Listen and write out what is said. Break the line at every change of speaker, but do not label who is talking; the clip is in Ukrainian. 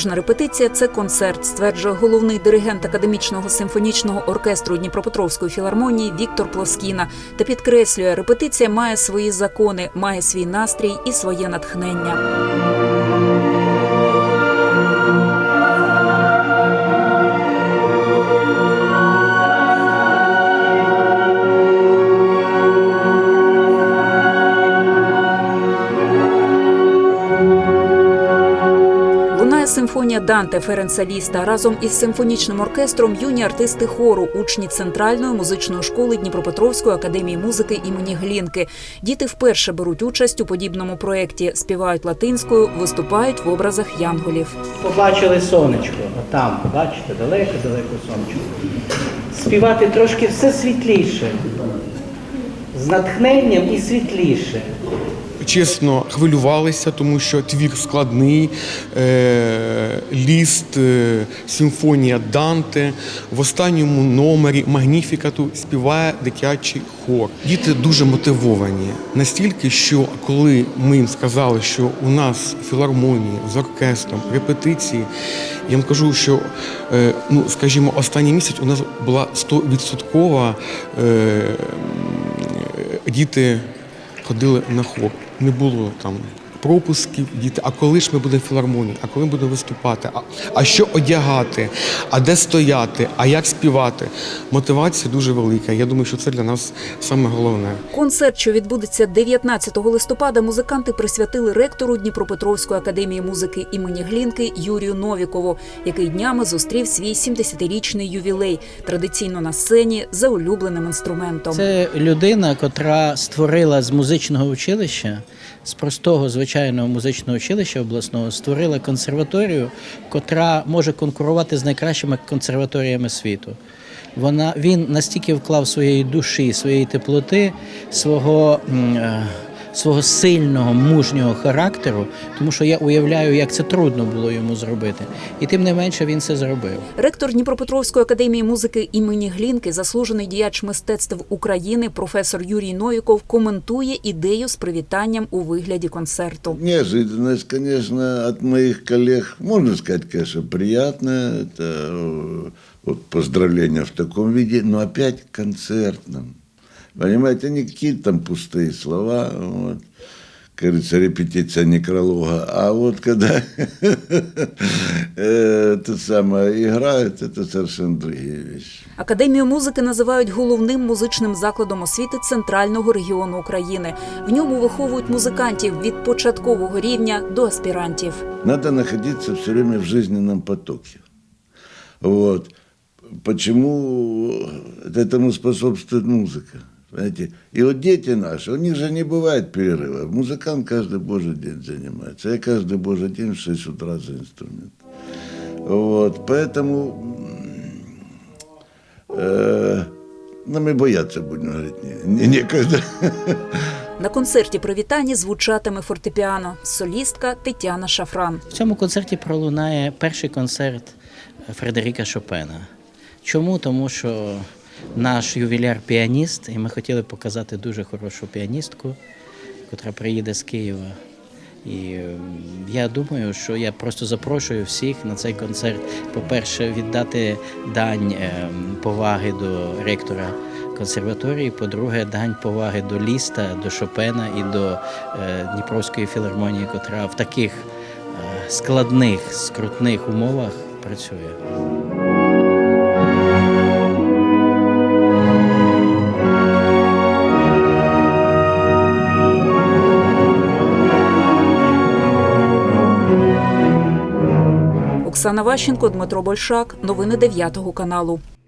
Кожна репетиція це концерт, стверджує головний диригент академічного симфонічного оркестру Дніпропетровської філармонії Віктор Плоскіна та підкреслює, репетиція має свої закони, має свій настрій і своє натхнення. Лунає симфонія Данте Ференца Ліста разом із симфонічним оркестром юні артисти хору, учні центральної музичної школи Дніпропетровської академії музики імені Глінки. Діти вперше беруть участь у подібному проєкті, співають латинською, виступають в образах янголів.
Побачили сонечко, отам, бачите, далеко-далеко сонечко. Співати трошки все світліше, з натхненням і світліше.
Чесно хвилювалися, тому що твір складний, е, ліст, е, симфонія Данте. В останньому номері Магніфікату співає дитячий хор. Діти дуже мотивовані. Настільки, що коли ми їм сказали, що у нас філармонії з оркестром репетиції, я вам кажу, що е, ну, скажімо, останній місяць у нас була 100% е, діти ходили на хор. Не було там пропусків, діти. А коли ж ми будемо в філармонії? А коли ми будемо виступати? А, а що одягати? А де стояти? А як співати? Мотивація дуже велика. Я думаю, що це для нас саме головне.
Концерт, що відбудеться 19 листопада, музиканти присвятили ректору Дніпропетровської академії музики імені Глінки Юрію Новікову, який днями зустрів свій 70-річний ювілей традиційно на сцені за улюбленим інструментом.
Це людина, котра створила з музичного училища, з простого звичайного музичного училища обласного, створила консерваторію, котра може конкурувати з найкращими консерваторіями світу. Вона він настільки вклав своєї душі, своєї теплоти, свого. Свого сильного мужнього характеру, тому що я уявляю, як це трудно було йому зробити, і тим не менше він це зробив.
Ректор Дніпропетровської академії музики імені Глінки, заслужений діяч мистецтв України, професор Юрій Новіков, коментує ідею з привітанням у вигляді концерту.
Неожиданность, конечно, от моих коллег, можно сказать, конечно, приятная. Это э, вот поздравления в таком виде, но опять концертном. Понимаете, не какие-то там пустые слова, вот, как говорится, репетиция некролога, а вот когда э, это самое играют, это совершенно другие вещи.
Академію музики називають головним музичним закладом освіти центрального регіону України. В ньому виховують музикантів від початкового рівня до аспірантів.
Надо находиться все время в жизненном потоке. Вот. Почему этому способствует музыка? Понимаете? И вот дети наши, у них же не бывает перерыва. Музыкант каждый божий день занимается. Я каждый божий день в 6 утра за инструмент. Вот. Поэтому э, нам и бояться, будем говорить, не, не, некогда.
На концерті привітання звучатиме фортепіано, солістка Тетяна Шафран.
В цьому концерті пролунає перший концерт Фредеріка Шопена. Чому? Тому що наш ювіляр піаніст, і ми хотіли показати дуже хорошу піаністку, яка приїде з Києва. І я думаю, що я просто запрошую всіх на цей концерт. По-перше, віддати дань е, поваги до ректора консерваторії. По-друге, дань поваги до Ліста, до Шопена і до е, Дніпровської філармонії, котра в таких е, складних, скрутних умовах працює.
Оксана Ващенко, Дмитро Большак. Новини 9 каналу.